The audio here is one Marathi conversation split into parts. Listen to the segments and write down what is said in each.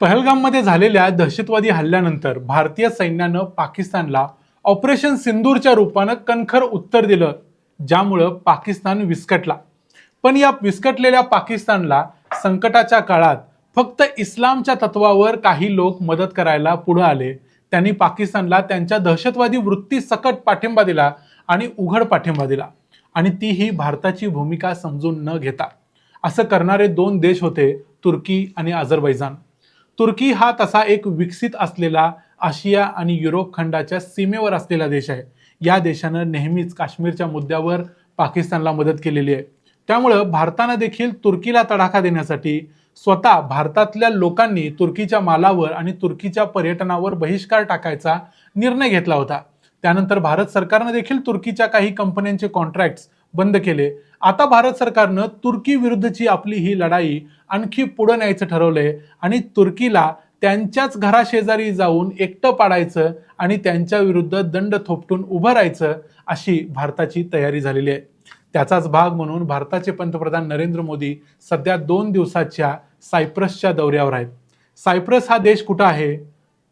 पहलगाममध्ये झालेल्या दहशतवादी हल्ल्यानंतर भारतीय सैन्यानं पाकिस्तानला ऑपरेशन सिंदूरच्या रूपानं कणखर उत्तर दिलं ज्यामुळं पाकिस्तान विस्कटला. पण या विस्कटलेल्या पाकिस्तानला संकटाच्या काळात फक्त इस्लामच्या तत्वावर काही लोक मदत करायला पुढे आले. त्यांनी पाकिस्तानला त्यांच्या दहशतवादी वृत्ती सकट पाठिंबा दिला आणि उघड पाठिंबा दिला. आणि ती ही भारताची भूमिका समजून न घेता. असं करणारे दोन देश होते तुर्की आणि अझरबैजान तुर्की हा तसा एक विकसित असलेला आशिया आणि युरोप खंडाच्या सीमेवर असलेला देश आहे. या देशानं नेहमीच काश्मीरच्या मुद्द्यावर पाकिस्तानला मदत केलेली आहे. त्यामुळं भारतानं देखील तुर्कीला तडाखा देण्यासाठी स्वतः भारतातल्या लोकांनी तुर्कीच्या मालावर आणि तुर्कीच्या पर्यटनावर बहिष्कार टाकायचा निर्णय घेतला होता. त्यानंतर भारत सरकारनं देखील तुर्कीच्या काही कंपन्यांचे कॉन्ट्रॅक्ट्स बंद केले. आता भारत सरकारनं तुर्की विरुद्धची आपली ही लढाई आणखी पुढे न्यायचं ठरवलंय आणि तुर्कीला त्यांच्याच घराशेजारी जाऊन एकटं पाडायचं आणि त्यांच्या विरुद्ध दंड थोपटून उभं राहायचं अशी भारताची तयारी झालेली आहे. त्याचाच भाग म्हणून भारताचे पंतप्रधान नरेंद्र मोदी सध्या दोन दिवसाच्या सायप्रसच्या दौऱ्यावर आहेत. सायप्रस हा देश कुठं आहे?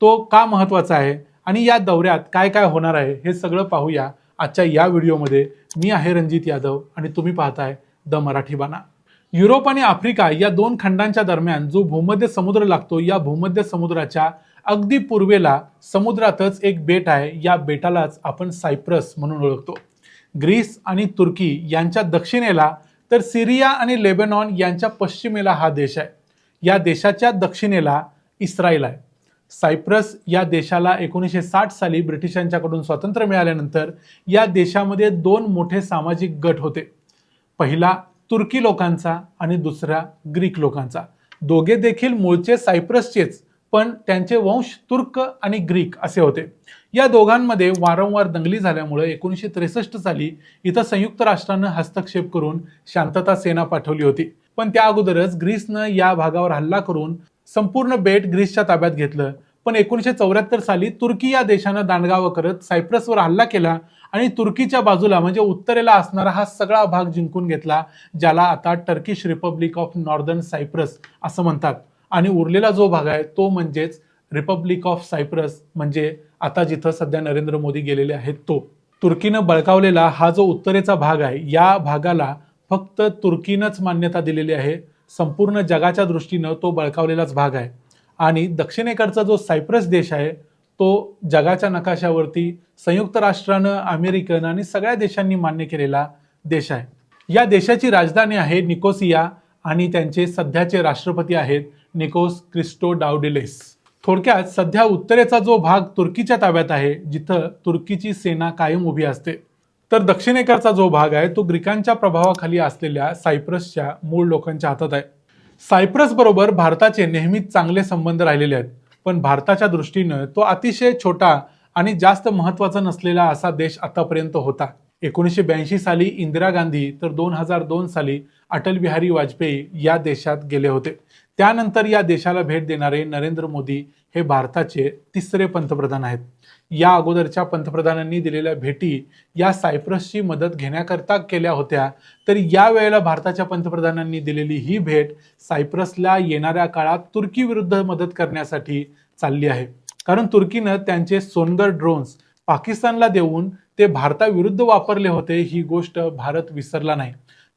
तो का महत्त्वाचा आहे? आणि या दौऱ्यात काय काय होणार आहे? हे सगळं पाहूया आजच्या या व्हिडिओमध्ये मी आहे रणजित यादव आणि तुम्ही पाहताय द मराठी बाणा. युरोप आणि आफ्रिका या दोन खंडांच्या दरम्यान जो भूमध्य समुद्र लागतो या भूमध्य समुद्राच्या अगदी पूर्वेला समुद्रातच एक बेट आहे. या बेटालाच आपण सायप्रस म्हणून ओळखतो. ग्रीस आणि तुर्की यांच्या दक्षिणेला तर सिरिया आणि लेबेनॉन यांच्या पश्चिमेला हा देश आहे. या देशाच्या दक्षिणेला इस्रायल आहे. सायप्रस या देशाला एकोणीसशे साठ साली ब्रिटिशांच्याकडून स्वातंत्र्य मिळाल्यानंतर या देशामध्ये दोन मोठे सामाजिक गट होते. पहिला तुर्की लोकांचा आणि दुसरा ग्रीक लोकांचा. दोघे देखील मूळचे सायप्रसचेच पण त्यांचे वंश तुर्क आणि ग्रीक असे होते. या दोघांमध्ये वारंवार दंगली झाल्यामुळे एकोणीसशे त्रेसष्ट साली इथं संयुक्त राष्ट्रानं हस्तक्षेप करून शांतता सेना पाठवली होती. पण त्या अगोदरच ग्रीसनं या भागावर हल्ला करून संपूर्ण बेट ग्रीसच्या ताब्यात घेतलं. पण एकोणीसशे चौऱ्याहत्तर साली तुर्की या देशानं दांडगावं करत सायप्रसवर हल्ला केला आणि तुर्कीच्या बाजूला म्हणजे उत्तरेला असणारा हा सगळा भाग जिंकून घेतला ज्याला आता Turkish republic of northern Cyprus असं म्हणतात. आणि उरलेला जो भाग आहे तो म्हणजेच रिपब्लिक ऑफ सायप्रस म्हणजे आता जिथं सध्या नरेंद्र मोदी गेलेले आहेत तो. तुर्कीनं बळकावलेला हा जो उत्तरेचा भाग आहे या भागाला फक्त तुर्कीनंच मान्यता दिलेली आहे. संपूर्ण जगाच्या दृष्टीनं तो बळकावलेलाच भाग आहे. आणि दक्षिणेकडचा जो सायप्रस देश आहे तो जगाच्या नकाशावरती संयुक्त राष्ट्रानं अमेरिकन आणि सगळ्या देशांनी मान्य केलेला देश आहे. या देशाची राजधानी आहे निकोसिया आणि त्यांचे सध्याचे राष्ट्रपती आहेत निकोस क्रिस्टो डावडिलेस थोडक्यात सध्या उत्तरेचा जो भाग तुर्कीच्या ताब्यात आहे जिथं तुर्कीची सेना कायम उभी असते तर दक्षिणेकडचा जो भाग आहे तो ग्रीकांच्या प्रभावाखाली असलेल्या सायप्रसच्या मूळ लोकांच्या हातात आहे. सायप्रस बरोबर भारताचे नेहमीच चांगले संबंध राहिलेले आहेत. पण भारताच्या दृष्टीनं तो अतिशय छोटा आणि जास्त महत्त्वाचा नसलेला असा देश आतापर्यंत होता. एकोणीसशे ब्याऐंशी साली इंदिरा गांधी तर दोन हजार दोन साली अटल बिहारी वाजपेयी या देशात गेले होते. त्यानंतर या देशाला भेट देणारे नरेंद्र मोदी हे भारताचे तिसरे पंतप्रधान आहेत. या अगोदरच्या पंतप्रधानांनी दिलेल्या भेटी या सायप्रसची मदत घेण्याकरता केल्या होत्या. तर या वेळेला भारताच्या पंतप्रधानांनी दिलेली ही भेट सायप्रसला येणाऱ्या काळात तुर्की विरुद्ध मदत करण्यासाठी चालली आहे. कारण तुर्कीनं त्यांचे सोनगर ड्रोन्स पाकिस्तानला देऊन ते भारताविरुद्ध वापरले होते ही गोष्ट भारत विसरला नाही.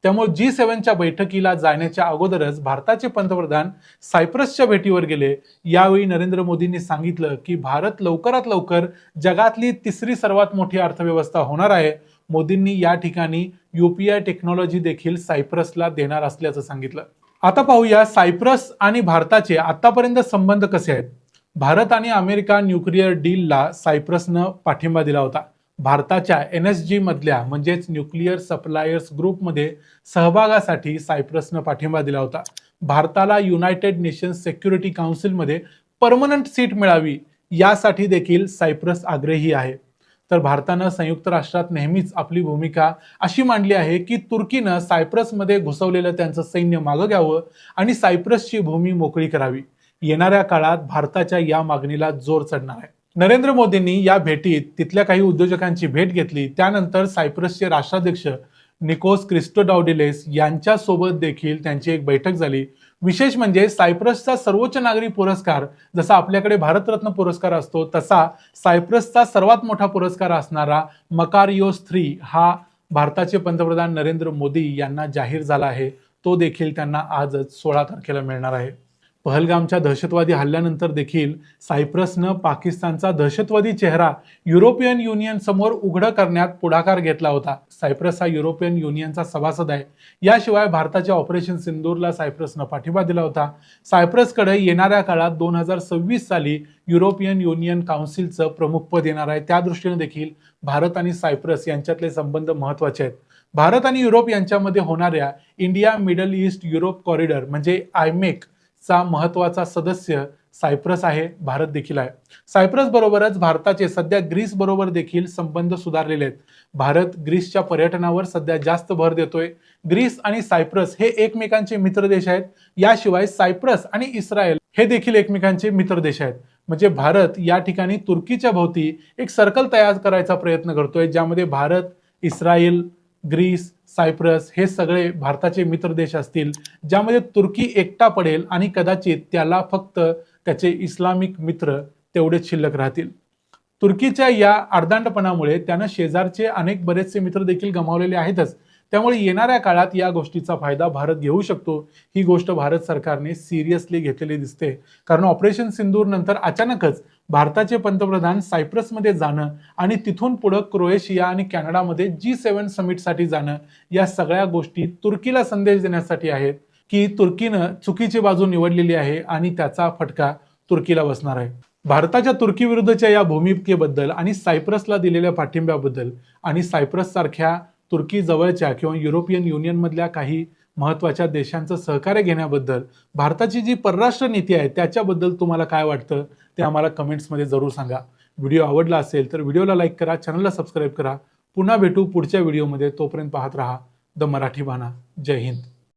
त्यामुळे जी सेव्हनच्या बैठकीला जाण्याच्या अगोदरच भारताचे पंतप्रधान सायप्रसच्या भेटीवर गेले. यावेळी नरेंद्र मोदींनी सांगितलं की भारत लवकरात लवकर जगातली तिसरी सर्वात मोठी अर्थव्यवस्था होणार आहे. मोदींनी या ठिकाणी युपीआय टेक्नॉलॉजी देखील सायप्रसला देणार असल्याचं सांगितलं. आता पाहूया सायप्रस आणि भारताचे आतापर्यंत संबंध कसे आहेत. भारत आणि अमेरिका न्यूक्लिअर डीलला सायप्रसनं पाठिंबा दिला होता. भारताच्या एन एस जी मधल्या म्हणजेच न्यूक्लिअर सप्लायर्स ग्रुपमध्ये सहभागासाठी सायप्रसनं पाठिंबा दिला होता. भारताला युनायटेड नेशन्स सेक्युरिटी काउन्सिलमध्ये परमनंट सीट मिळावी यासाठी देखील सायप्रस आग्रही आहे. तर भारतानं संयुक्त राष्ट्रात नेहमीच आपली भूमिका अशी मांडली आहे की तुर्कीनं सायप्रसमध्ये घुसवलेलं त्यांचं सैन्य मागं घ्यावं आणि सायप्रसची भूमी मोकळी करावी. येणाऱ्या काळात भारताच्या या मागणीला जोर चढणार आहे. नरेंद्र मोदींनी या भेटीत तिथल्या काही उद्योजकांची भेट घेतली. त्यानंतर सायप्रसचे राष्ट्राध्यक्ष निकोस क्रिस्टोडाउडिलेस यांच्यासोबत देखील त्यांची एक बैठक झाली. विशेष म्हणजे सायप्रसचा सर्वोच्च नागरी पुरस्कार जसा आपल्याकडे भारतरत्न पुरस्कार असतो तसा सायप्रसचा सर्वात मोठा पुरस्कार असणारा मकारियोस थ्री हा भारताचे पंतप्रधान नरेंद्र मोदी यांना जाहीर झाला आहे. तो देखील त्यांना आजच सोळा तारखेला मिळणार आहे. पहलगामच्या दहशतवादी हल्ल्यानंतर देखील सायप्रसनं पाकिस्तानचा दहशतवादी चेहरा युरोपियन युनियन समोर उघडं करण्यात पुढाकार घेतला होता. सायप्रस हा युरोपियन युनियनचा सभासद आहे. याशिवाय भारताच्या ऑपरेशन सिंदूरला सायप्रसनं पाठिंबा दिला होता. सायप्रसकडे येणाऱ्या काळात दोन हजार सव्वीस साली युरोपियन युनियन काउन्सिलचं प्रमुख पद येणार आहे. त्या दृष्टीने देखील भारत आणि सायप्रस यांच्यातले संबंध महत्त्वाचे आहेत. भारत आणि युरोप यांच्यामध्ये होणाऱ्या India middle east Europe corridor म्हणजे आयमेक चा महत्त्वाचा सदस्य सायप्रस आहे भारत देखील आहे. सायप्रस बरोबरच भारताचे सध्या ग्रीस बरोबर देखील संबंध सुधारलेले आहेत. भारत ग्रीसच्या पर्यटनावर सध्या जास्त भर देतोय. ग्रीस आणि सायप्रस हे एकमेकांचे मित्र देश आहेत. याशिवाय सायप्रस आणि इस्रायल हे देखील एकमेकांचे मित्र देश आहेत. म्हणजे भारत या ठिकाणी तुर्कीच्या भोवती एक सर्कल तयार करायचा प्रयत्न करतोय ज्यामध्ये भारत इस्रायल ग्रीस सायप्रस हे सगळे भारताचे मित्र देश असतील ज्यामध्ये तुर्की एकटा पडेल आणि कदाचित त्याला फक्त त्याचे इस्लामिक मित्र तेवढेच शिल्लक राहतील. तुर्कीच्या या अर्धांडपणामुळे त्यानं शेजारचे अनेक बरेचसे मित्र देखील गमावलेले आहेतच. त्यामुळे येणाऱ्या काळात या गोष्टीचा फायदा भारत घेऊ शकतो. ही गोष्ट भारत सरकारने सिरियसली घेतलेली दिसते. कारण ऑपरेशन सिंदूर नंतर अचानकच भारताचे पंतप्रधान सायप्रसमध्ये जाणं आणि तिथून पुढं क्रोएशिया आणि कॅनडामध्ये जी सेवन समिटसाठी जाणं या सगळ्या गोष्टी तुर्कीला संदेश देण्यासाठी आहेत की तुर्कीनं चुकीची बाजू निवडलेली आहे आणि त्याचा फटका तुर्कीला बसणार आहे. भारताच्या तुर्की विरुद्धच्या या भूमिकेबद्दल आणि सायप्रसला दिलेल्या पाठिंब्याबद्दल आणि सायप्रस तुर्की जवळच्या किंवा युरोपियन युनियनमधल्या काही महत्त्वाच्या देशांचं सहकार्य घेण्याबद्दल भारताची जी परराष्ट्र नीती आहे त्याच्याबद्दल तुम्हाला काय वाटतं ते आम्हाला कमेंट्समध्ये जरूर सांगा. व्हिडिओ आवडला असेल तर व्हिडिओला लाईक करा चॅनलला सबस्क्राईब करा. पुन्हा भेटू पुढच्या व्हिडिओमध्ये. तोपर्यंत पाहत राहा. द मराठी बाणा. जय हिंद.